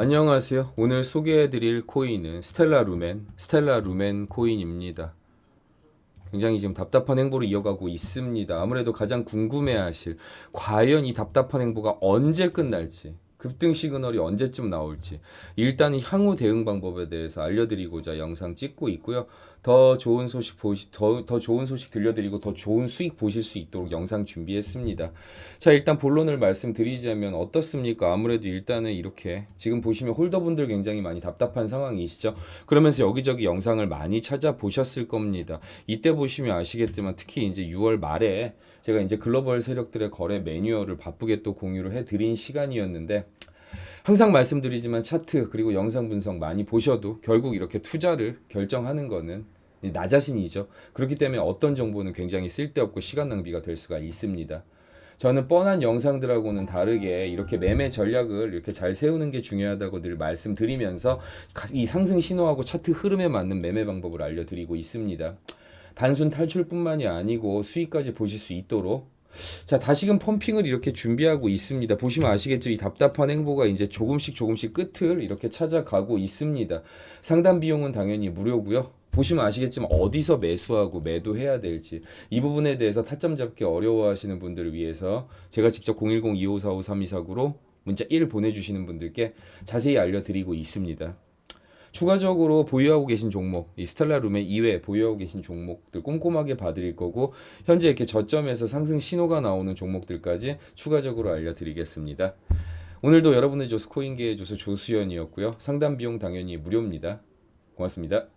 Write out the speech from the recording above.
안녕하세요. 오늘 소개해드릴 코인은 스텔라 루멘, 스텔라 루멘 코인입니다. 굉장히 지금 답답한 행보를 이어가고 있습니다. 아무래도 가장 궁금해하실 과연 이 답답한 행보가 언제 끝날지 급등 시그널이 언제쯤 나올지 일단은 향후 대응 방법에 대해서 알려드리고자 영상 찍고 있고요. 더 좋은 소식 보시 더, 더 좋은 소식 들려드리고 더 좋은 수익 보실 수 있도록 영상 준비했습니다. 자 일단 본론을 말씀드리자면 어떻습니까? 아무래도 일단은 이렇게 지금 보시면 홀더분들 굉장히 많이 답답한 상황이시죠. 그러면서 여기저기 영상을 많이 찾아보셨을 겁니다. 이때 보시면 아시겠지만 특히 이제 6월 말에 제가 이제 글로벌 세력들의 거래 매뉴얼을 바쁘게 또 공유를 해드린 시간이었는데 항상 말씀드리지만 차트 그리고 영상 분석 많이 보셔도 결국 이렇게 투자를 결정하는 거는 나 자신이죠. 그렇기 때문에 어떤 정보는 굉장히 쓸데없고 시간 낭비가 될 수가 있습니다. 저는 뻔한 영상들하고는 다르게 이렇게 매매 전략을 이렇게 잘 세우는 게 중요하다고 늘 말씀드리면서 가- 이 상승 신호하고 차트 흐름에 맞는 매매 방법을 알려드리고 있습니다. 단순 탈출뿐만이 아니고 수익까지 보실 수 있도록 자 다시금 펌핑을 이렇게 준비하고 있습니다. 보시면 아시겠죠? 이 답답한 행보가 이제 조금씩 조금씩 끝을 이렇게 찾아가고 있습니다. 상담 비용은 당연히 무료고요. 보시면 아시겠지만 어디서 매수하고 매도해야 될지 이 부분에 대해서 타점 잡기 어려워하시는 분들을 위해서 제가 직접 010-2545-3249로 문자 1 보내주시는 분들께 자세히 알려드리고 있습니다. 추가적으로 보유하고 계신 종목, 이 스텔라룸의 이외에 보유하고 계신 종목들 꼼꼼하게 봐드릴 거고 현재 이렇게 저점에서 상승 신호가 나오는 종목들까지 추가적으로 알려드리겠습니다. 오늘도 여러분의 조스 코인계의 조수 조수연이었고요. 상담 비용 당연히 무료입니다. 고맙습니다.